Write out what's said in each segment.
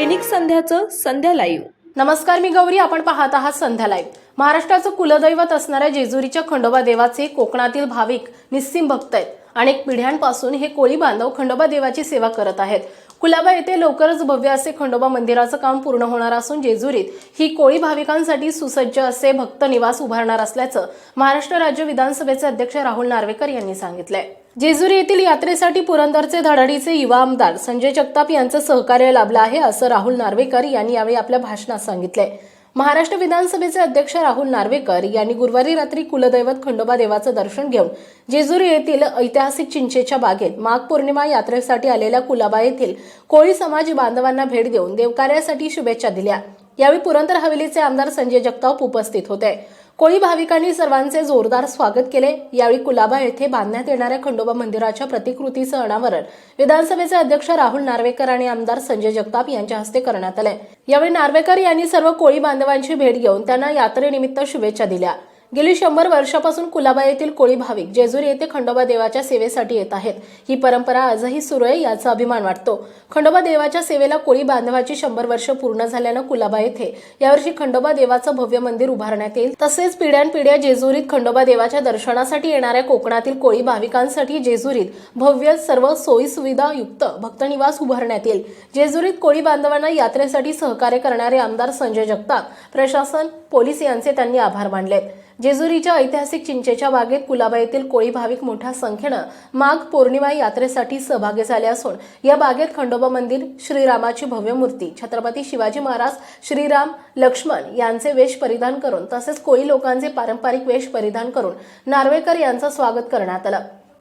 दैनिक संध्याचं संध्या live नमस्कार मी गौरी आपण पाहत आहात संध्या लाईव्ह महाराष्ट्राचं कुलदैवत असणाऱ्या जेजुरीच्या खंडोबा देवाचे कोकणातील भाविक निस्सिम भक्त आहेत. अनेक पिढ्यांपासून हे कोळी बांधव खंडोबा देवाची सेवा करत आहेत. कुलाबा येथे लवकरच भव्य असे खंडोबा मंदिराचं काम पूर्ण होणार असून जेजुरीत ही कोळी भाविकांसाठी सुसज्ज असे भक्त निवास उभारणार असल्याचं महाराष्ट्र राज्य विधानसभेचे अध्यक्ष राहुल नार्वेकर यांनी सांगितलंय. जेजुरी येथील यात्रेसाठी पुरंदरचे धडाडीचे युवा आमदार संजय जगताप यांचं सहकार्य लाभलं आहे असं राहुल नार्वेकर यांनी यावेळी आपल्या भाषणात सांगितलंय. महाराष्ट्र विधानसभेचे अध्यक्ष राहुल नार्वेकर यांनी गुरुवारी रात्री कुलदैवत खंडोबा देवाचं दर्शन घेऊन जेजुरी येथील ऐतिहासिक चिंचेच्या बागेत माघ पौर्णिमा यात्रेसाठी आलेल्या कुलाबा येथील कोळी समाज बांधवांना भेट देऊन देवकार्यासाठी शुभेच्छा दिल्या. यावेळी पुरंदर हवेलीचे आमदार संजय जगताप उपस्थित होते. कोळी भाविकांनी सर्वांचे जोरदार स्वागत केले. यावेळी कुलाबा येथे बांधण्यात येणाऱ्या खंडोबा मंदिराच्या प्रतिकृतीचं अनावरण विधानसभेचे अध्यक्ष राहुल नार्वेकर आणि आमदार संजय जगताप यांच्या हस्ते करण्यात आले. यावेळी नार्वेकर यांनी सर्व कोळी बांधवांची भेट घेऊन त्यांना यात्रेनिमित्त शुभेच्छा दिल्या. गेली शंभर वर्षापासून कुलाबा येथील कोळी भाविक जेजुरी येथे खंडोबा देवाच्या सेवेसाठी येत आहेत. ही परंपरा आजही सुरू आहे याचा अभिमान वाटतो. खंडोबा देवाच्या सेवेला कोळी बांधवाची शंभर वर्ष पूर्ण झाल्यानं कुलाबा येथे यावर्षी खंडोबा देवाचं भव्य मंदिर उभारण्यात येईल. तसेच पिढ्यानपिढ्या जेजुरीत खंडोबा देवाच्या दर्शनासाठी येणाऱ्या कोकणातील कोळी भाविकांसाठी जेजुरीत भव्य सर्व सोयी सुविधा युक्त भक्तनिवास उभारण्यात येईल. जेजुरीत कोळी बांधवांना यात्रेसाठी सहकार्य करणारे आमदार संजय जगताप प्रशासन पोलीस यांचे त्यांनी आभार मानलेत. जेजुरीच्या ऐतिहासिक चिंचेच्या बागेत कुलाबा येथील कोळी भाविक मोठ्या संख्येनं माघ पौर्णिमा यात्रेसाठी सहभागी झाले असून या बागेत खंडोबा मंदिर श्रीरामाची भव्य मूर्ती छत्रपती शिवाजी महाराज श्रीराम लक्ष्मण यांचे वेश परिधान करून तसेच कोळी लोकांचे पारंपरिक वेश परिधान करून नार्वेकर यांचं स्वागत करण्यात आलं.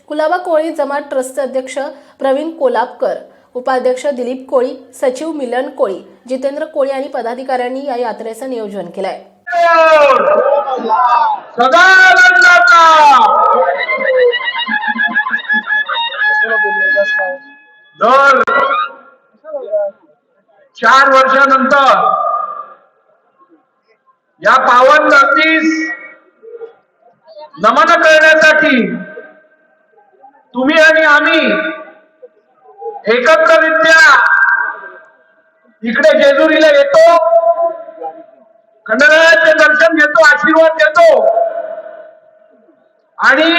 कुलाबा कोळी जमात ट्रस्टचे अध्यक्ष प्रवीण कोलापकर उपाध्यक्ष दिलीप कोळी सचिव मिलन कोळी जितेंद्र कोळी आणि पदाधिकाऱ्यांनी या यात्रेचं नियोजन केलं आहे केलंय सदानंदाचा दर चार वर्षानंतर या पावन धरतीस नमन करण्यासाठी तुम्ही आणि आम्ही एकत्ररित्या इकडे जेजुरीला येतो. खंडरायाचे दर्शन घेतो आशीर्वाद देतो आणि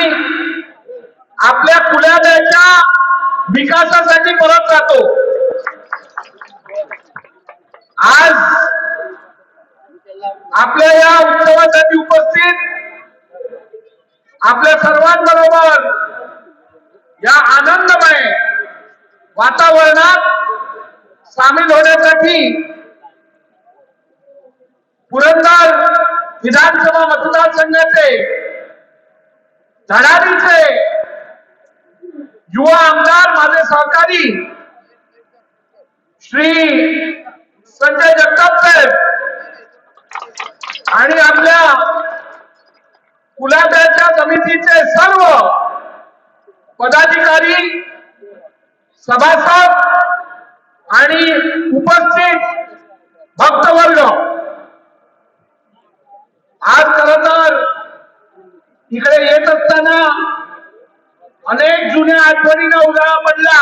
आपल्या कुलाद्याच्या विकासासाठी परत जातो. आज आपल्या या उत्सवासाठी उपस्थित आपल्या सर्वांबरोबर या आनंदमय वातावरणात सामील होण्यासाठी पुरंदर विधानसभा मतदारसंघाचे धडाडीचे युवा आमदार माझे सहकारी श्री संजय जगताप साहेब आणि आपल्या कुलाब्याच्या समितीचे सर्व पदाधिकारी सभासद आणि उपस्थित भक्त आज खर तर इकडे येत असताना अनेक जुन्या आठवणींना उजाळा पडला.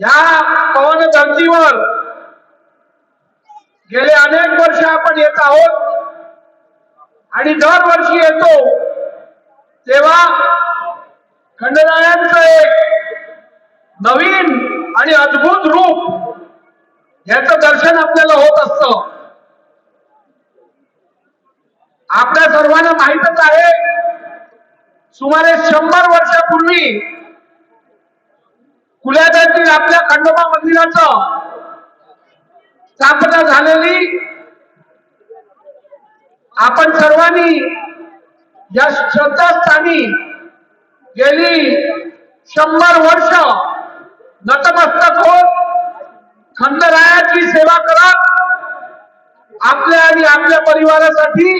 या पवन धरतीवर गेले अनेक वर्ष आपण येत आहोत. आणि दरवर्षी येतो. तेव्हा खंडरायांचं एक नवीन आणि अद्भुत रूप याचं दर्शन आपल्याला होत असतं. आपल्या सर्वांना माहीतच आहे. सुमारे शंभर वर्षापूर्वी कुल्यातील आपल्या खंडोबा मंदिराचं स्थापना झालेली. आपण सर्वांनी या श्रद्धास्थानी गेली. शंभर वर्ष नतमस्तक होत. खंडरायाची सेवा करत आपल्या आणि आपल्या परिवारासाठी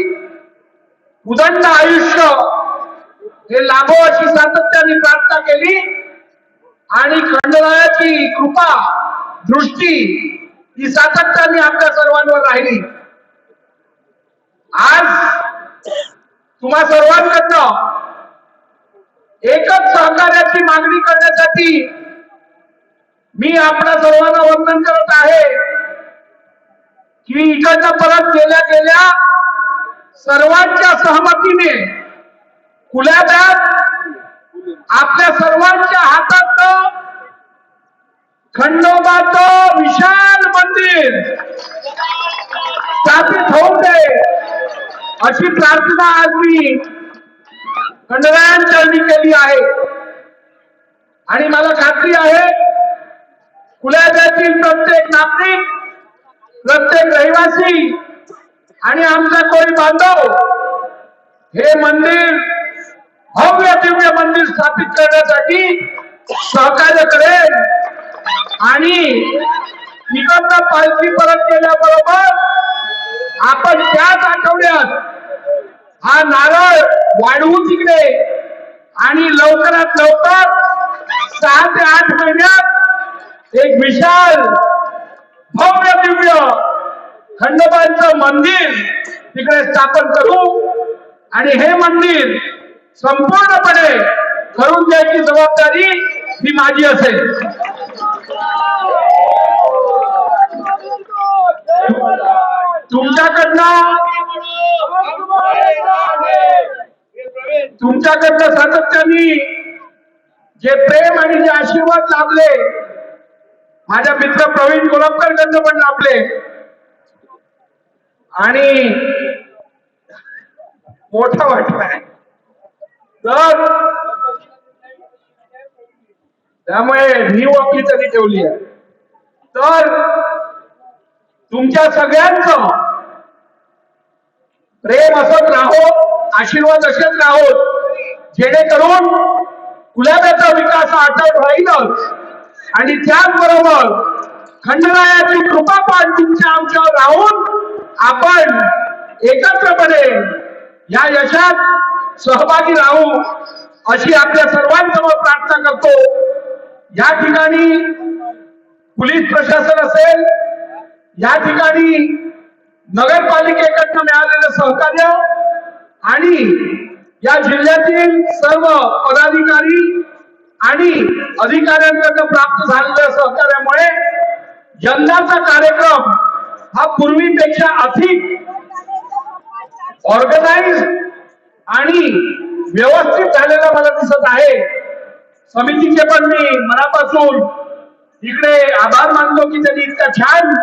उदंड आयुष्य. हे लाभो अशी सातत्याने प्रार्थना केली. आणि खंडरायाची कृपा दृष्टी ही सातत्याने आपल्या सर्वांवर राहिली. आज तुम्हा सर्वांकडनं एकच सहकार्याची मागणी करण्यासाठी मी आपल्या सर्वांना वंदन करत आहे की इकडनं परत गेल्या गेल्या सर्वांच्या सहमतीने कुलाब्यात आपल्या सर्वांच्या हातात खंडोबाचं विशाल मंदिर स्थापित होऊ दे अशी प्रार्थना आज मी खंडरायांचरणी केली आहे. आणि मला खात्री आहे कुलाब्यातील प्रत्येक नागरिक प्रत्येक रहिवासी आणि आमचा कोळी बांधव हे मंदिर भव्य दिव्य मंदिर स्थापित करण्यासाठी सहकार्य करेल. आणि इकडनं पालखी परत केल्याबरोबर आपण त्याच आठवड्यात हा नारळ वाढवू तिकडे. आणि लवकरात लवकर सहा ते आठ महिन्यात एक विशाल भव्य दिव्य खंडोबांचं मंदिर तिकडे स्थापन करू. आणि हे मंदिर संपूर्णपणे करून द्यायची जबाबदारी ही माझी असेल. तुमच्याकडनं तुमच्याकडनं सातत्याने जे प्रेम आणि जे आशीर्वाद लाभले माझ्या मित्र प्रवीण गोलपकरकडनं पण लाभले आणि मोठा वाटलाय तर त्यामुळे ही आपली तरी ठेवली आहे. तर तुमच्या सगळ्यांच प्रेम असत राहो आशीर्वाद असेच राहो जेणेकरून कुलाब्याचा विकास आटत राहीलच. आणि त्याचबरोबर खंडरायाची कृपा पण तुमच्या आमच्यावर राहून आपण एकत्रपणे या यशात सहभागी राहू अशी आपल्या सर्वांसमोर प्रार्थना करतो. या ठिकाणी पोलीस प्रशासन असेल या ठिकाणी नगरपालिकेकडनं मिळालेलं सहकार्य आणि या जिल्ह्यातील सर्व पदाधिकारी आणि अधिकाऱ्यांकडनं प्राप्त झालेल्या सहकार्यामुळे यंदाचा कार्यक्रम हा पूर्वीपेक्षा अधिक ऑर्गनाइज आणि व्यवस्थित झालेला मला दिसत आहे. समितीचे पण मी मनापासून इकडे आभार मानतो की त्यांनी इतका छान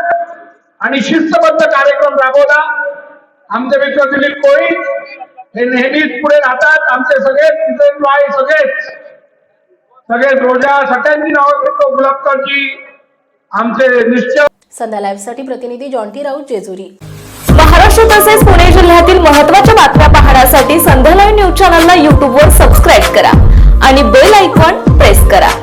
आणि शिस्तबद्ध कार्यक्रम राबवला. आमचे मित्र दिलीप कोळी हे नेहमीच पुढे राहतात. आमचे सगळे आहे सगळेच. सगळे रोजा सगळ्यांची नाव घेतो. गुलाबकरजी आमचे निश्चय संध्या लाईव्हसाठी प्रतिनिधी जॉन्टी राऊत जेजुरी. महाराष्ट्र तसेच पुणे जिल्ह्यातील महत्त्वाच्या बातम्या पाहण्यासाठी संध्या लाईव्ह न्यूज चॅनलला यूट्यूबवर सबस्क्राईब करा आणि बेल आयकॉन प्रेस करा.